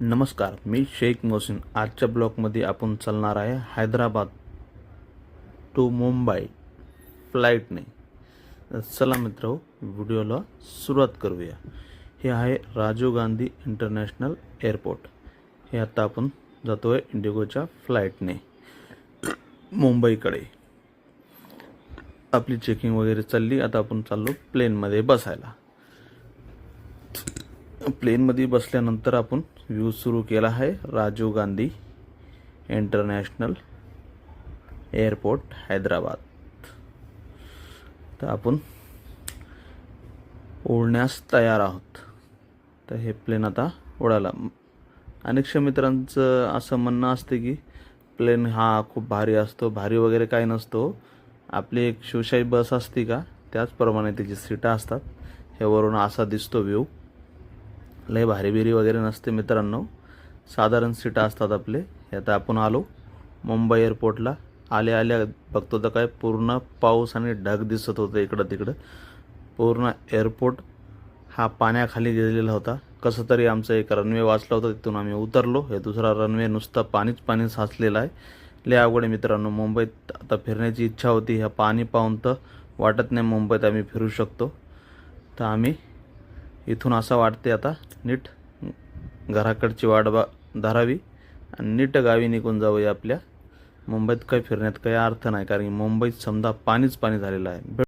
नमस्कार मी शेख मोहसिन. आजच्या ब्लॉगमध्ये आपण चालणार आहे हैदराबाद टू मुंबई फ्लाईटने. चला मित्र व्हिडिओला सुरुवात करूया. हे आहे राजीव गांधी इंटरनॅशनल एअरपोर्ट. हे आता आपण जातो आहे इंडिगोच्या फ्लाईटने. मुंबईकडे. आपली चेकिंग वगैरे चालली आता आपण चाललो प्लेनमध्ये बसायला. प्लेनमध्ये बसल्यानंतर आपण व्ह्यू सुरू केला आहे राजीव गांधी इंटरनॅशनल एअरपोर्ट हैदराबाद. तर आपण उडण्यास तयार आहोत. तर हे प्लेन आता उडाला अनेकशा मित्रांचं असं म्हणणं असते की प्लेन हा खूप भारी असतो भारी वगैरे काय नसतो. आपली एक शिवशाही बस असते का त्याचप्रमाणे त्याची सीटा असतात. हे वरून असा दिसतो व्ह्यू लय भारी बिरी वगैरे नसते मित्रांनो. साधारण सीटा असतात आपले. आता आपण आलो मुंबई एअरपोर्टला आल्या आल्या बघतो तर काय पूर्ण पाऊस आणि ढग दिसत होतं इकडं तिकडं. पूर्ण एअरपोर्ट हा पाण्याखाली गेलेला होता. कसं तरी आमचं एक रनवे वाचला होता तिथून आम्ही उतरलो. हे दुसरा रनवे नुसता पाणीच पाणी साचलेला आहे. लय अवघड मित्रांनो. मुंबईत आता फिरण्याची इच्छा होती. ह्या पाणी पाहून तर वाटत नाही मुंबईत आम्ही फिरू शकतो. तर आम्ही इथून असं वाटते आता नीट घराकडची वाट बा धरावी आणि नीट गावी निघून जाऊया आपल्या. मुंबईत काही फिरण्यात काही अर्थ नाही कारण की मुंबईत समजा पाणीच पाणी झालेलं आहे.